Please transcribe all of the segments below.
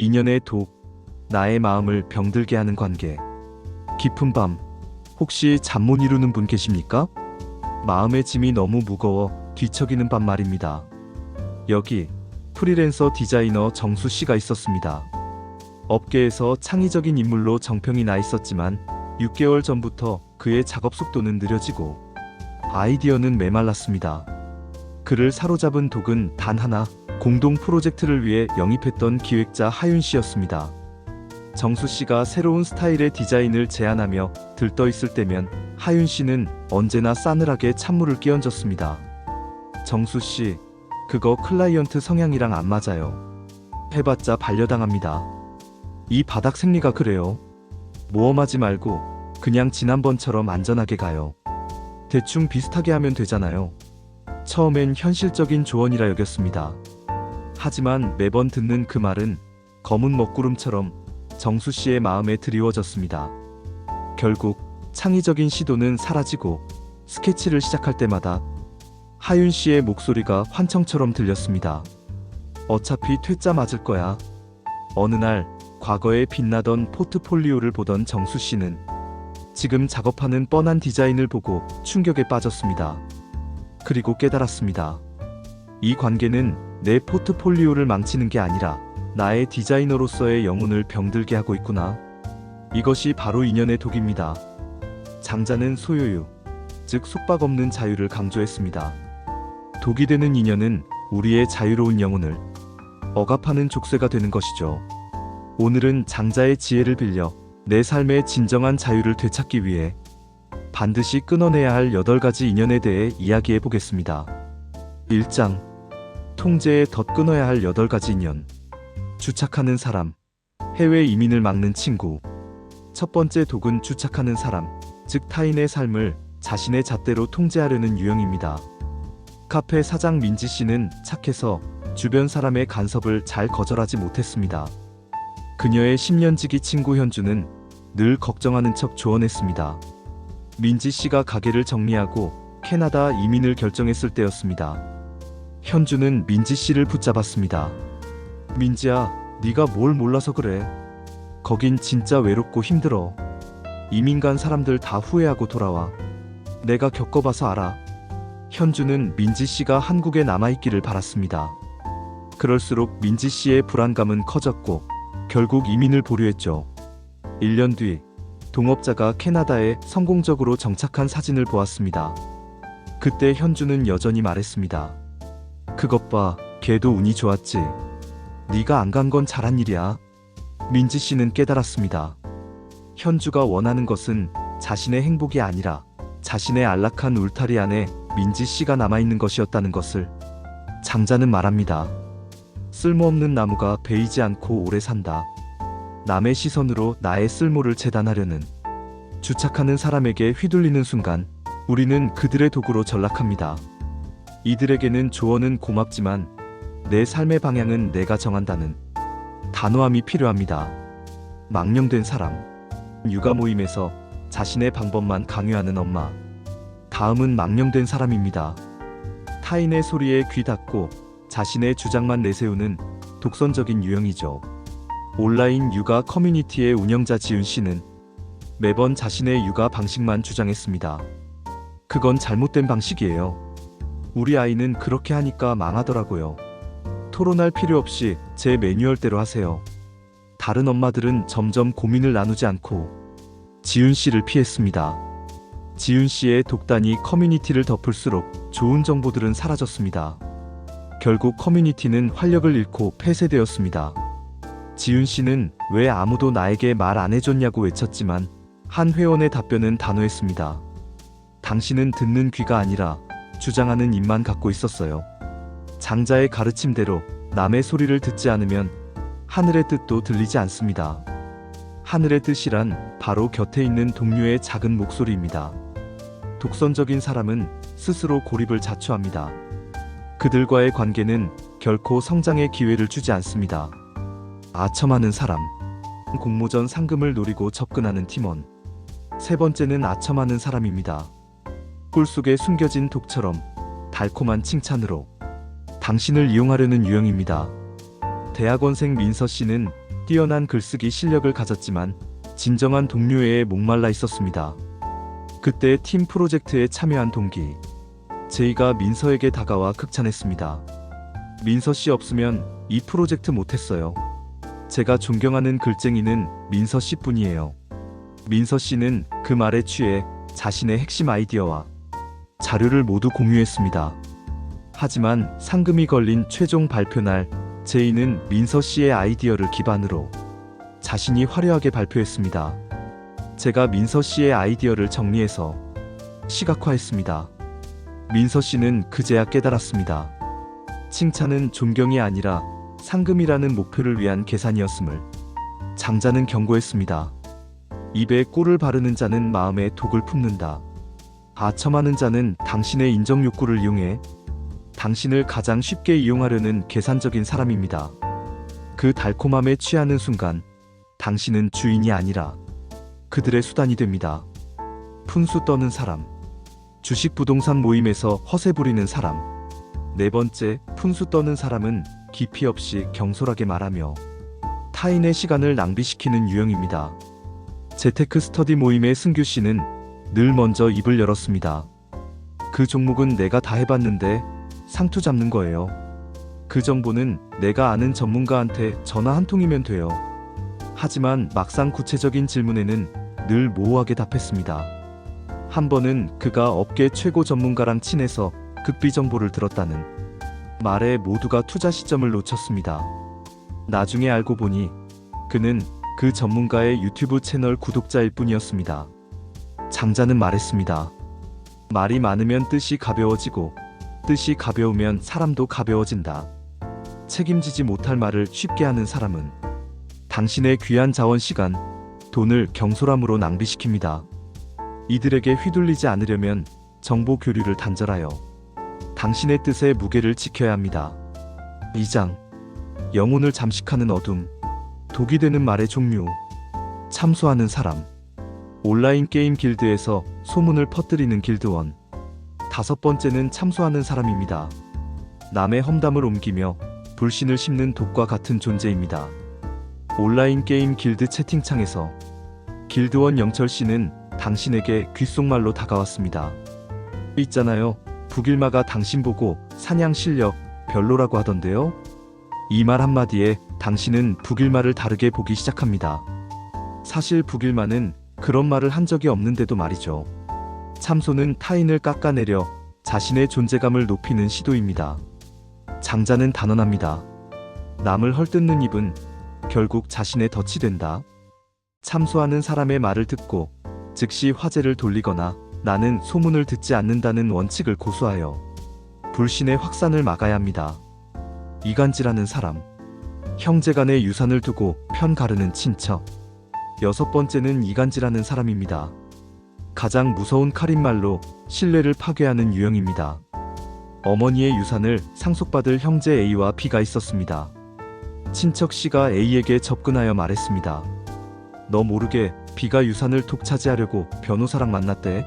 인연의 독, 나의 마음을 병들게 하는 관계. 깊은 밤, 혹시 잠 못 이루는 분 계십니까? 마음의 짐이 너무 무거워 뒤척이는 밤 말입니다. 여기 프리랜서 디자이너 정수 씨가 있었습니다. 업계에서 창의적인 인물로 정평이 나 있었지만 6개월 전부터 그의 작업 속도는 느려지고 아이디어는 메말랐습니다. 그를 사로잡은 독은 단 하나, 공동 프로젝트를 위해 영입했던 기획자 하윤 씨였습니다. 정수 씨가 새로운 스타일의 디자인을 제안하며 들떠 있을 때면 하윤 씨는 언제나 싸늘하게 찬물을 끼얹었습니다. 정수 씨, 그거 클라이언트 성향이랑 안 맞아요. 해봤자 반려당합니다. 이 바닥 생리가 그래요. 모험하지 말고 그냥 지난번처럼 안전하게 가요. 대충 비슷하게 하면 되잖아요. 처음엔 현실적인 조언이라 여겼습니다. 하지만 매번 듣는 그 말은 검은 먹구름처럼 정수 씨의 마음에 드리워졌습니다. 결국 창의적인 시도는 사라지고 스케치를 시작할 때마다 하윤 씨의 목소리가 환청처럼 들렸습니다. 어차피 퇴짜 맞을 거야. 어느 날 과거에 빛나던 포트폴리오를 보던 정수 씨는 지금 작업하는 뻔한 디자인을 보고 충격에 빠졌습니다. 그리고 깨달았습니다. 이 관계는 내 포트폴리오를 망치는 게 아니라 나의 디자이너로서의 영혼을 병들게 하고 있구나. 이것이 바로 인연의 독입니다. 장자는 소유유, 즉 속박 없는 자유를 강조했습니다. 독이 되는 인연은 우리의 자유로운 영혼을 억압하는 족쇄가 되는 것이죠. 오늘은 장자의 지혜를 빌려 내 삶의 진정한 자유를 되찾기 위해 반드시 끊어내야 할 8가지 인연에 대해 이야기해 보겠습니다. 1장 통제에 덧 끊어야 할 8가지 인연 주착하는 사람 해외 이민을 막는 친구 첫 번째 독은 주착하는 사람 즉 타인의 삶을 자신의 잣대로 통제하려는 유형입니다. 카페 사장 민지 씨는 착해서 주변 사람의 간섭을 잘 거절하지 못했습니다. 그녀의 10년지기 친구 현주는 늘 걱정하는 척 조언했습니다. 민지 씨가 가게를 정리하고 캐나다 이민을 결정했을 때였습니다. 현주는 민지 씨를 붙잡았습니다. 민지야, 네가 뭘 몰라서 그래. 거긴 진짜 외롭고 힘들어. 이민 간 사람들 다 후회하고 돌아와. 내가 겪어봐서 알아. 현주는 민지 씨가 한국에 남아있기를 바랐습니다. 그럴수록 민지 씨의 불안감은 커졌고 결국 이민을 보류했죠. 1년 뒤 동업자가 캐나다에 성공적으로 정착한 사진을 보았습니다. 그때 현주는 여전히 말했습니다. 그것 봐, 걔도 운이 좋았지. 네가 안 간 건 잘한 일이야. 민지 씨는 깨달았습니다. 현주가 원하는 것은 자신의 행복이 아니라 자신의 안락한 울타리 안에 민지 씨가 남아있는 것이었다는 것을 장자는 말합니다. 쓸모없는 나무가 베이지 않고 오래 산다. 남의 시선으로 나의 쓸모를 재단하려는 주착하는 사람에게 휘둘리는 순간 우리는 그들의 도구로 전락합니다. 이들에게는 조언은 고맙지만 내 삶의 방향은 내가 정한다는 단호함이 필요합니다. 망령된 사람. 육아 모임에서 자신의 방법만 강요하는 엄마. 다음은 망령된 사람입니다. 타인의 소리에 귀 닫고 자신의 주장만 내세우는 독선적인 유형이죠. 온라인 육아 커뮤니티의 운영자 지윤 씨는 매번 자신의 육아 방식만 주장했습니다. 그건 잘못된 방식이에요. 우리 아이는 그렇게 하니까 망하더라고요. 토론할 필요 없이 제 매뉴얼대로 하세요. 다른 엄마들은 점점 고민을 나누지 않고 지윤 씨를 피했습니다. 지윤 씨의 독단이 커뮤니티를 덮을수록 좋은 정보들은 사라졌습니다. 결국 커뮤니티는 활력을 잃고 폐쇄되었습니다. 지윤 씨는 왜 아무도 나에게 말 안 해줬냐고 외쳤지만 한 회원의 답변은 단호했습니다. 당신은 듣는 귀가 아니라 주장하는 입만 갖고 있었어요. 장자의 가르침대로 남의 소리를 듣지 않으면 하늘의 뜻도 들리지 않습니다. 하늘의 뜻이란 바로 곁에 있는 동료의 작은 목소리입니다. 독선적인 사람은 스스로 고립을 자초합니다. 그들과의 관계는 결코 성장의 기회를 주지 않습니다. 아첨하는 사람. 공모전 상금을 노리고 접근하는 팀원. 세 번째는 아첨하는 사람입니다. 꿀 속에 숨겨진 독처럼 달콤한 칭찬으로 당신을 이용하려는 유형입니다. 대학원생 민서 씨는 뛰어난 글쓰기 실력을 가졌지만 진정한 동료애에 목말라 있었습니다. 그때 팀 프로젝트에 참여한 동기 제이가 민서에게 다가와 극찬했습니다. 민서 씨 없으면 이 프로젝트 못했어요. 제가 존경하는 글쟁이는 민서 씨뿐이에요. 민서 씨는 그 말에 취해 자신의 핵심 아이디어와 자료를 모두 공유했습니다. 하지만 상금이 걸린 최종 발표 날 제이는 민서 씨의 아이디어를 기반으로 자신이 화려하게 발표했습니다. 제가 민서 씨의 아이디어를 정리해서 시각화했습니다. 민서 씨는 그제야 깨달았습니다. 칭찬은 존경이 아니라 상금이라는 목표를 위한 계산이었음을 장자는 경고했습니다. 입에 꿀을 바르는 자는 마음에 독을 품는다. 아첨하는 자는 당신의 인정 욕구를 이용해 당신을 가장 쉽게 이용하려는 계산적인 사람입니다. 그 달콤함에 취하는 순간 당신은 주인이 아니라 그들의 수단이 됩니다. 푼수 떠는 사람. 주식 부동산 모임에서 허세 부리는 사람. 네 번째, 푼수 떠는 사람은 깊이 없이 경솔하게 말하며 타인의 시간을 낭비시키는 유형입니다. 재테크 스터디 모임의 승규 씨는 늘 먼저 입을 열었습니다. 그 종목은 내가 다 해봤는데 상투 잡는 거예요. 그 정보는 내가 아는 전문가한테 전화 한 통이면 돼요. 하지만 막상 구체적인 질문에는 늘 모호하게 답했습니다. 한 번은 그가 업계 최고 전문가랑 친해서 극비 정보를 들었다는 말에 모두가 투자 시점을 놓쳤습니다. 나중에 알고 보니 그는 그 전문가의 유튜브 채널 구독자일 뿐이었습니다. 장자는 말했습니다. 말이 많으면 뜻이 가벼워지고 뜻이 가벼우면 사람도 가벼워진다. 책임지지 못할 말을 쉽게 하는 사람은 당신의 귀한 자원 시간, 돈을 경솔함으로 낭비시킵니다. 이들에게 휘둘리지 않으려면 정보 교류를 단절하여 당신의 뜻의 무게를 지켜야 합니다. 2장 영혼을 잠식하는 어둠 독이 되는 말의 종류 참소하는 사람 온라인 게임 길드에서 소문을 퍼뜨리는 길드원 다섯 번째는 참소하는 사람입니다. 남의 험담을 옮기며 불신을 심는 독과 같은 존재입니다. 온라인 게임 길드 채팅창에서 길드원 영철 씨는 당신에게 귓속말로 다가왔습니다. 있잖아요. 북일마가 당신 보고 사냥 실력 별로라고 하던데요. 이 말 한마디에 당신은 북일마를 다르게 보기 시작합니다. 사실 북일마는 그런 말을 한 적이 없는데도 말이죠. 참소는 타인을 깎아내려 자신의 존재감을 높이는 시도입니다. 장자는 단언합니다. 남을 헐뜯는 입은 결국 자신의 덫이 된다. 참소하는 사람의 말을 듣고 즉시 화제를 돌리거나 나는 소문을 듣지 않는다는 원칙을 고수하여 불신의 확산을 막아야 합니다. 이간질하는 사람, 형제 간의 유산을 두고 편 가르는 친척. 여섯 번째는 이간질하는 사람입니다. 가장 무서운 칼인말로 신뢰를 파괴하는 유형입니다. 어머니의 유산을 상속받을 형제 A와 B가 있었습니다. 친척 C가 A에게 접근하여 말했습니다. 너 모르게 B가 유산을 독차지하려고 변호사랑 만났대.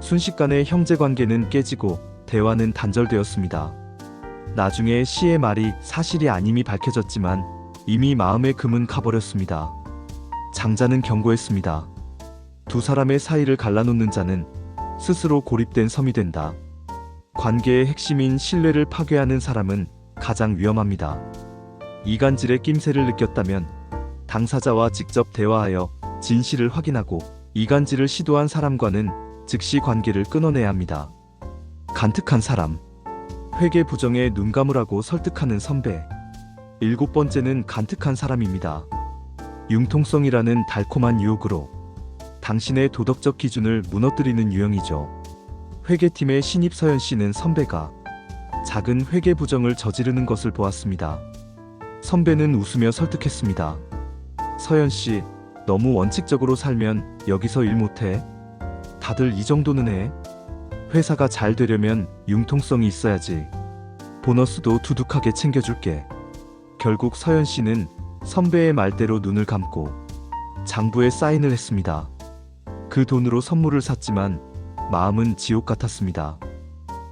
순식간에 형제 관계는 깨지고 대화는 단절되었습니다. 나중에 C의 말이 사실이 아님이 밝혀졌지만 이미 마음의 금은 가버렸습니다. 장자는 경고했습니다. 두 사람의 사이를 갈라놓는 자는 스스로 고립된 섬이 된다. 관계의 핵심인 신뢰를 파괴하는 사람은 가장 위험합니다. 이간질의 낌새를 느꼈다면 당사자와 직접 대화하여 진실을 확인하고 이간질을 시도한 사람과는 즉시 관계를 끊어내야 합니다. 간특한 사람. 회계 부정에 눈 감으라고 설득하는 선배. 일곱 번째는 간특한 사람입니다. 융통성이라는 달콤한 유혹으로 당신의 도덕적 기준을 무너뜨리는 유형이죠. 회계팀의 신입 서현 씨는 선배가 작은 회계 부정을 저지르는 것을 보았습니다. 선배는 웃으며 설득했습니다. 서현 씨, 너무 원칙적으로 살면 여기서 일 못해. 다들 이 정도는 해. 회사가 잘 되려면 융통성이 있어야지. 보너스도 두둑하게 챙겨줄게. 결국 서현 씨는 선배의 말대로 눈을 감고 장부에 사인을 했습니다. 그 돈으로 선물을 샀지만 마음은 지옥 같았습니다.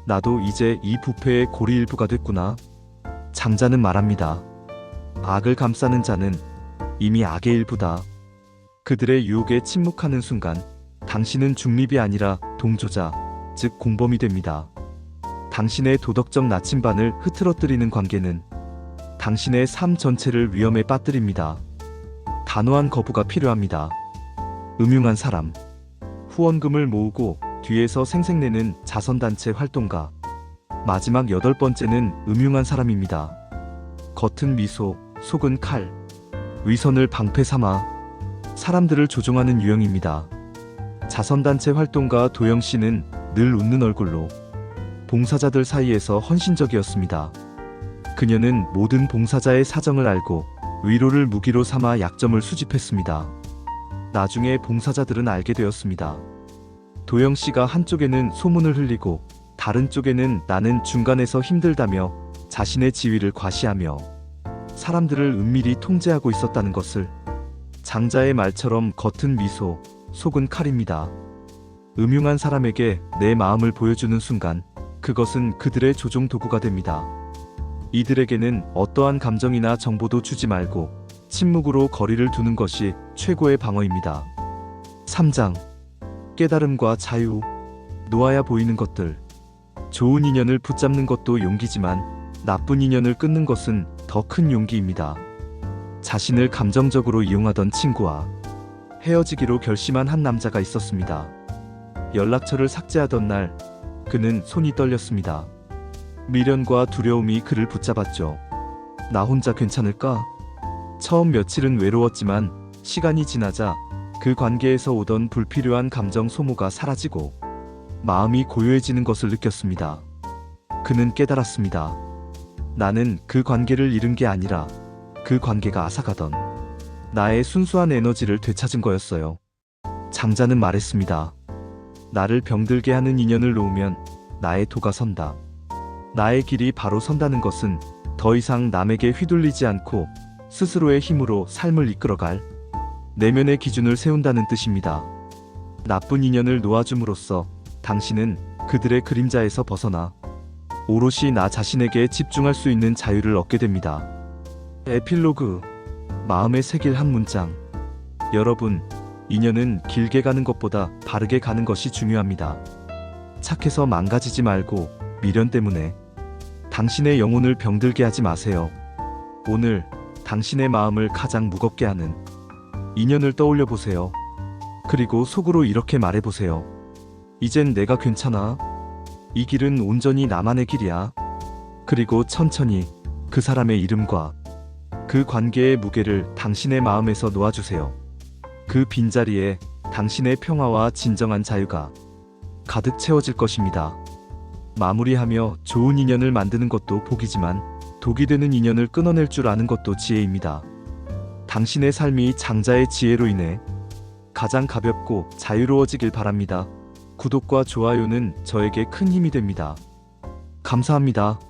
나도 이제 이 부패의 고리 일부가 됐구나. 장자는 말합니다. 악을 감싸는 자는 이미 악의 일부다. 그들의 유혹에 침묵하는 순간 당신은 중립이 아니라 동조자, 즉 공범이 됩니다. 당신의 도덕적 나침반을 흐트러뜨리는 관계는 당신의 삶 전체를 위험에 빠뜨립니다. 단호한 거부가 필요합니다. 음흉한 사람. 후원금을 모으고 뒤에서 생색내는 자선단체 활동가. 마지막 여덟 번째는 음흉한 사람입니다. 겉은 미소, 속은 칼. 위선을 방패 삼아 사람들을 조종하는 유형입니다. 자선단체 활동가 도영 씨는 늘 웃는 얼굴로 봉사자들 사이에서 헌신적이었습니다. 그녀는 모든 봉사자의 사정을 알고 위로를 무기로 삼아 약점을 수집했습니다. 나중에 봉사자들은 알게 되었습니다. 도영 씨가 한쪽에는 소문을 흘리고 다른 쪽에는 나는 중간에서 힘들다며 자신의 지위를 과시하며 사람들을 은밀히 통제하고 있었다는 것을 장자의 말처럼 겉은 미소, 속은 칼입니다. 음흉한 사람에게 내 마음을 보여주는 순간 그것은 그들의 조종 도구가 됩니다. 이들에게는 어떠한 감정이나 정보도 주지 말고 침묵으로 거리를 두는 것이 최고의 방어입니다. 3장 깨달음과 자유 놓아야 보이는 것들 좋은 인연을 붙잡는 것도 용기지만 나쁜 인연을 끊는 것은 더 큰 용기입니다. 자신을 감정적으로 이용하던 친구와 헤어지기로 결심한 한 남자가 있었습니다. 연락처를 삭제하던 날 그는 손이 떨렸습니다. 미련과 두려움이 그를 붙잡았죠. 나 혼자 괜찮을까? 처음 며칠은 외로웠지만 시간이 지나자 그 관계에서 오던 불필요한 감정 소모가 사라지고 마음이 고요해지는 것을 느꼈습니다. 그는 깨달았습니다. 나는 그 관계를 잃은 게 아니라 그 관계가 앗아가던 나의 순수한 에너지를 되찾은 거였어요. 장자는 말했습니다. 나를 병들게 하는 인연을 놓으면 나의 도가 선다. 나의 길이 바로 선다는 것은 더 이상 남에게 휘둘리지 않고 스스로의 힘으로 삶을 이끌어갈 내면의 기준을 세운다는 뜻입니다. 나쁜 인연을 놓아줌으로써 당신은 그들의 그림자에서 벗어나 오롯이 나 자신에게 집중할 수 있는 자유를 얻게 됩니다. 에필로그 마음에 새길 한 문장 여러분 인연은 길게 가는 것보다 바르게 가는 것이 중요합니다. 착해서 망가지지 말고 미련 때문에 당신의 영혼을 병들게 하지 마세요. 오늘 당신의 마음을 가장 무겁게 하는 인연을 떠올려 보세요. 그리고 속으로 이렇게 말해 보세요. 이젠 내가 괜찮아. 이 길은 온전히 나만의 길이야. 그리고 천천히 그 사람의 이름과 그 관계의 무게를 당신의 마음에서 놓아주세요. 그 빈자리에 당신의 평화와 진정한 자유가 가득 채워질 것입니다. 마무리하며 좋은 인연을 만드는 것도 복이지만 독이 되는 인연을 끊어낼 줄 아는 것도 지혜입니다. 당신의 삶이 장자의 지혜로 인해 가장 가볍고 자유로워지길 바랍니다. 구독과 좋아요는 저에게 큰 힘이 됩니다. 감사합니다.